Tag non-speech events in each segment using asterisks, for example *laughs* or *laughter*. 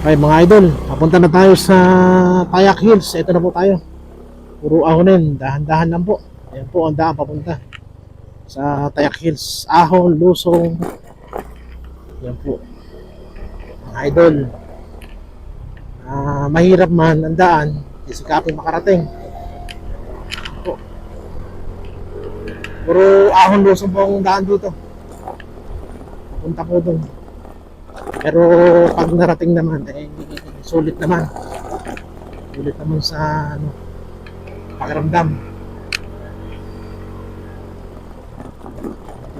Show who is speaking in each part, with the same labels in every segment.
Speaker 1: Okay mga idol, papunta na tayo sa Tayak Hills. Ito na po tayo. Puro ahonin, dahan-dahan lang po. Ayan po ang daan papunta sa Tayak Hills. Ahon, Lusong. Yan po. Mga idol. Ah, mahirap man ang daan. Isikapin makarating. Yan po. Puro ahon, Lusong po ang daan dito. Papunta po doon. Pero pag narating naman, eh, sulit naman. Sulit naman sa ano, pakiramdam.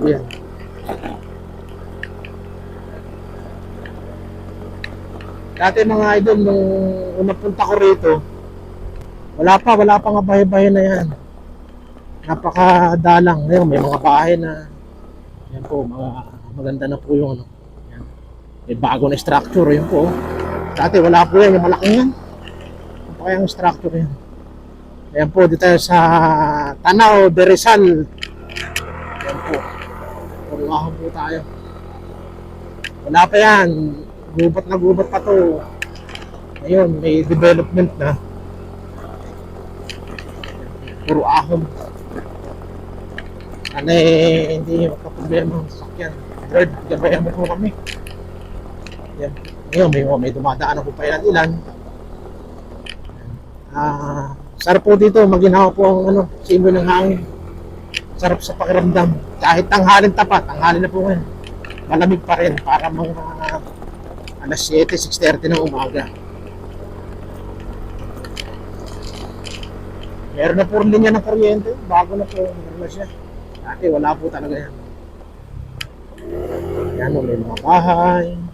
Speaker 1: Yan. Dati mga idol, nung unang punta ko rito, wala pa, wala pa nga bahay-bahay na yan. Napakadalang. Ngayon, may mga bahay na, yan po, mga, maganda na po yung ano, may bago na structure, yun po. Dati wala po yan, yung malaking yan. Ano pa kayang structure yan? Ayan po, dito sa Tanaw de Rizal. Ayan po. Puruahan po tayo. Wala pa yan. Gubat na gubat pa to. Ngayon, may development na. Puro ahon. Ano eh, hindi magka-problema ang sakyan. Third, gabayan mo po kami. Yan. Ngayon, may, may dumadaan ako pa ilan ilan. Ah, sarap po dito, maginhawa po ang ano, simoy ng hangin. Sarap sa pakiramdam. Kahit tanghalin tapat, tanghalin na po ngayon. Malamig pa rin para mga alas 7, 6.30 ng umaga. Meron na po linya ng kuryente, bago na po, meron na siya. Dati wala po talaga yan. Yan o, may mga bahay.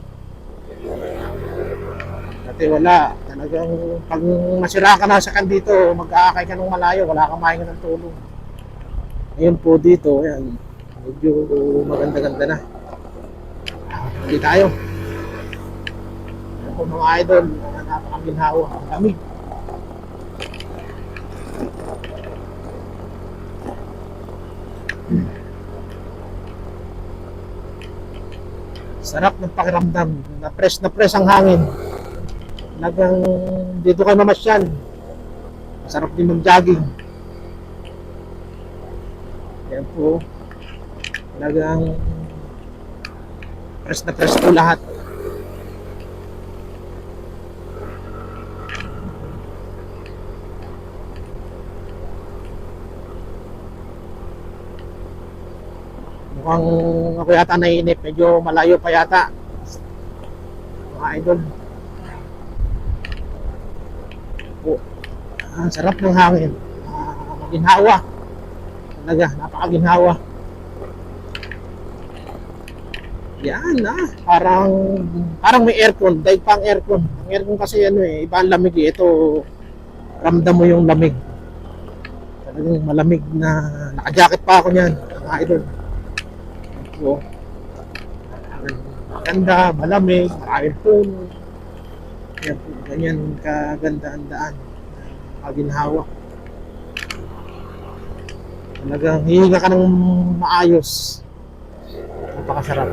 Speaker 1: Dati wala. Talagang pag masira ka na sa kan dito, mag-aakay ka ng malayo, wala kang mahinga ng tulong. Ngayon po dito, ayan, medyo maganda-ganda na. Hindi tayo. Ayan po mga idol, napakaminhawa, ang lamig. Sarap ng pakiramdam. Na-press na press ang hangin. Talagang dito ka mamasyal. Masarap din mag-jogging. Yan po. Talagang press na press po lahat. Mukhang ako yata naiinip. Medyo malayo pa yata. Mga idol. Po. Ang sarap ng hangin. Ah, maginhawa. Talaga, napakaginhawa. Yan ah, parang parang may aircon, dahil pang aircon. Ang aircon kasi ano eh, iba ang lamig eh. Ito, ramdam mo yung lamig. Talagang malamig na, naka-jacket pa ako niyan, mga idol. So, maganda, malamig, maraming puno. Yan po, ganyan kaganda ang daan. Maginhawa. Talagang hihinga ka ng maayos. Napakasarap.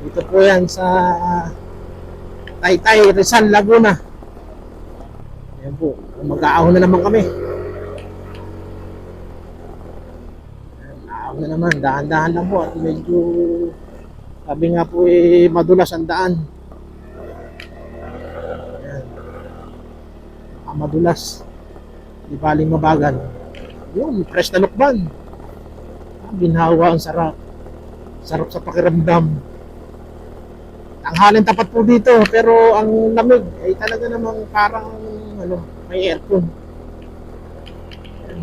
Speaker 1: Dito po yan sa Taytay, Rizal, Laguna. Yan po. Mag-aahon na naman kami. Aahon na naman. Dahan-dahan lang po. At medyo sabi nga po eh, madulas ang daan. Yan. Ah, madulas. Di baling mabagal. Yung fresh na lukban. Ah, ang sarap. Sarap sa pakiramdam. Ang halin tapat po dito, pero ang lamig ay talaga namang parang ano, may aircon. Yan,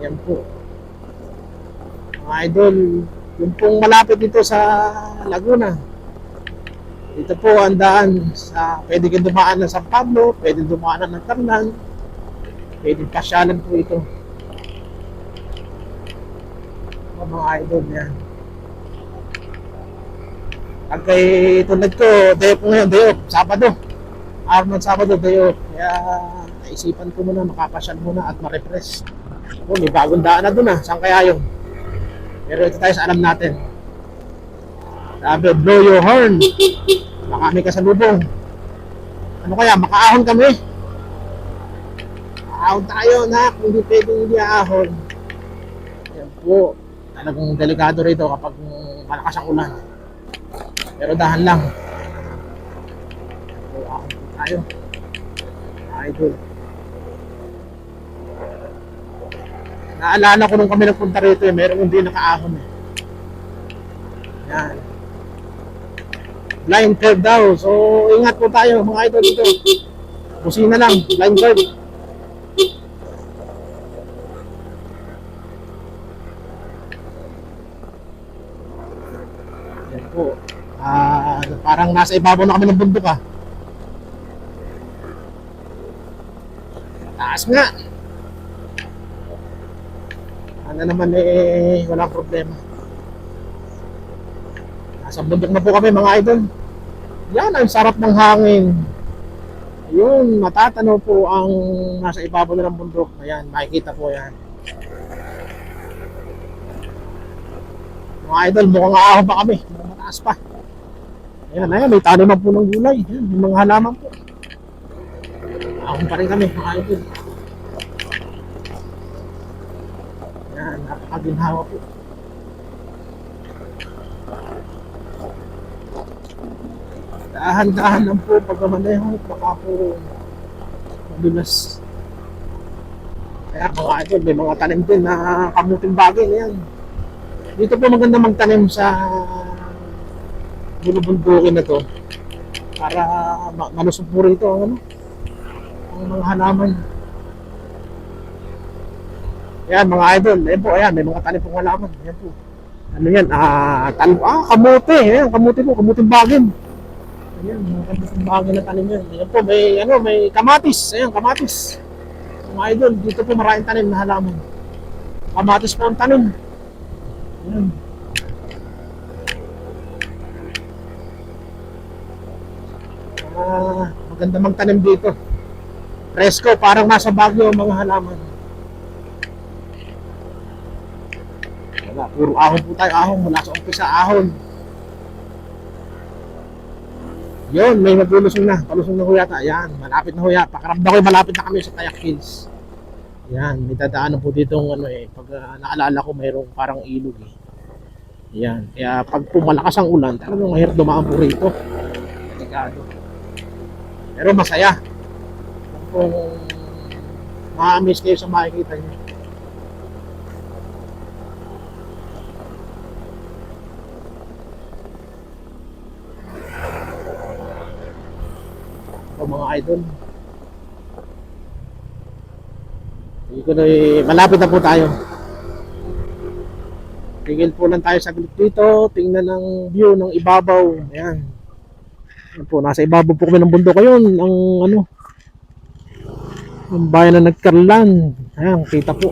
Speaker 1: yan po. Mga idol, yung pong malapit dito sa Laguna. Dito po ang daan sa pwede kang dumaan ng San Pablo, pwede dumaan ng Tarnan, pwede pasyalan po ito. Mga mga idol yan. Pag kay tulad ko, day off ngayon, day off, Sabado. Araw ng Sabado, day off. Kaya naisipan ko muna, makapasyal muna at ma-refresh. Oh, may bagong daan na dun ah. Saan kaya yun? Pero ito tayo sa alam natin. Sabi, blow your horn. *laughs* Baka may kasalubong. Ano kaya, makaahon kami. Ahon tayo na, kung hindi pwedeng hindi ahon. Yan po. Talagang delikado rito kapag malakas ang ulan. Pero dahan lang. So, ahon po tayo. Idol. Naalala ko nung kami nagpunta rito eh, meron hindi nakaahon eh. Yan. Line curve daw. So, ingat po tayo mga idol dito. Busina lang, line curve. Yan po. Ah, parang nasa ibabaw na kami ng bundok ah. Taas nga. Ano naman eh, walang problema. Nasa bundok na po kami mga idol. Yan, ang sarap ng hangin. Yun, matatanaw po ang nasa ibabaw ng bundok. Ayan, makikita po yan. Mga idol, mukhang aahaw pa kami. Mukhang mataas pa. Ayan, ayan, may taniman po ng gulay. Ayan, may mga halaman po. Ahon pa rin kami, mga idol. Ayan, napakaginhawa po. Dahan-dahan lang po pagkamaneho, baka po madulas. Kaya mga idol, may mga tanim din na kamuting bagay na yan. Dito po maganda magtanim sa bulubundukin na to para ma- malusog po rito ano, ang mga halaman. Yan mga idol, ayan po, ayan, may mga tanim pong halaman. Ayan po. Ano yan? Ah, tanim, ah, kamote. Ayan, kamote po, kamuting bagin. Ayan, mga kamuting bagin na tanim yan. Ayan po, may, ano, may kamatis. Ayan, kamatis. Mga idol, dito po maraming tanim na halaman. Kamatis po ang tanim. Ayan. Ah, maganda magtanim dito. Presko, parang nasa Baguio mga halaman. Wala, puro ahon po tayo, ahon. Mula sa umpisa, ahon. Yun, may maglulusong na. Palusong na ho yata. Yan, malapit na ho yata. Pakaramdam ko malapit na kami sa Tayak Hills. Yan, may dadaanan po dito ano eh. Pag ah, naalala ko, mayroong parang ilog eh. Yan, kaya pag pumalakas ang ulan, talagang mahirap dumaan po rito. Delikado. Pero masaya. Kung ma-amaze kayo sa makikita niyo. O mga idol. Na eh, malapit na po tayo. Tingin po lang tayo saglit dito, tingnan ang view ng ibabaw. Ayan. Ayan po, nasa ibabaw po kami ng bundok ngayon. Ang ano, ang bayan na nagkarlan. Ayan, kita po.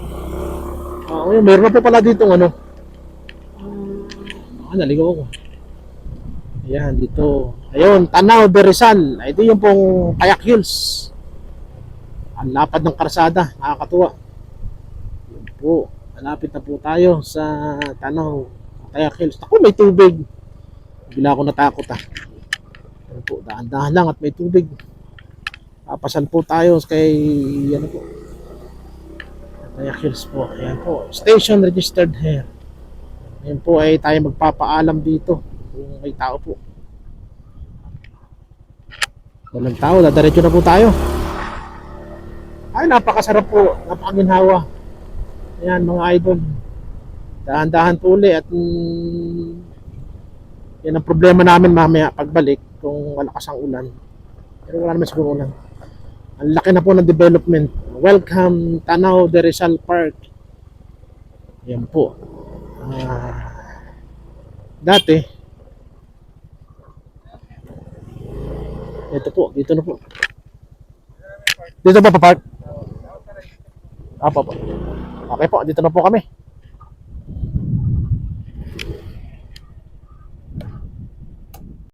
Speaker 1: Ah, uh, meron na po pala dito ano. Ah, naligaw ako. Ayan, dito. Ayun, Tanaw de Rizal. Ito yung pong Kayak Hills. Ang lapad ng karsada. Nakakatuwa. Yun po. Malapit na po tayo sa Tanaw. Kayak Hills. Ako, may tubig. Bila ako natakot ah. Ayun po, dahan-dahan lang at may tubig. Papasal po tayo kay ano po. Kayak Hills po. Ayan po. Station registered here. Ayan po ay tayo magpapaalam dito kung may tao po. Walang tao, dadaretso na po tayo. Ay, napakasarap po, napakaginhawa. Ayan, mga idol. Dahan-dahan po uli at mm, yan ang problema namin mamaya pagbalik kung malakas ang ulan. Pero wala naman siguro ulan. Ang laki na po ng development. Welcome, Tanaw de Rizal Park. Yan po. Ah, dati, ito po, dito na po. Dito ba papark? Ah, po po. Okay po, dito na po kami.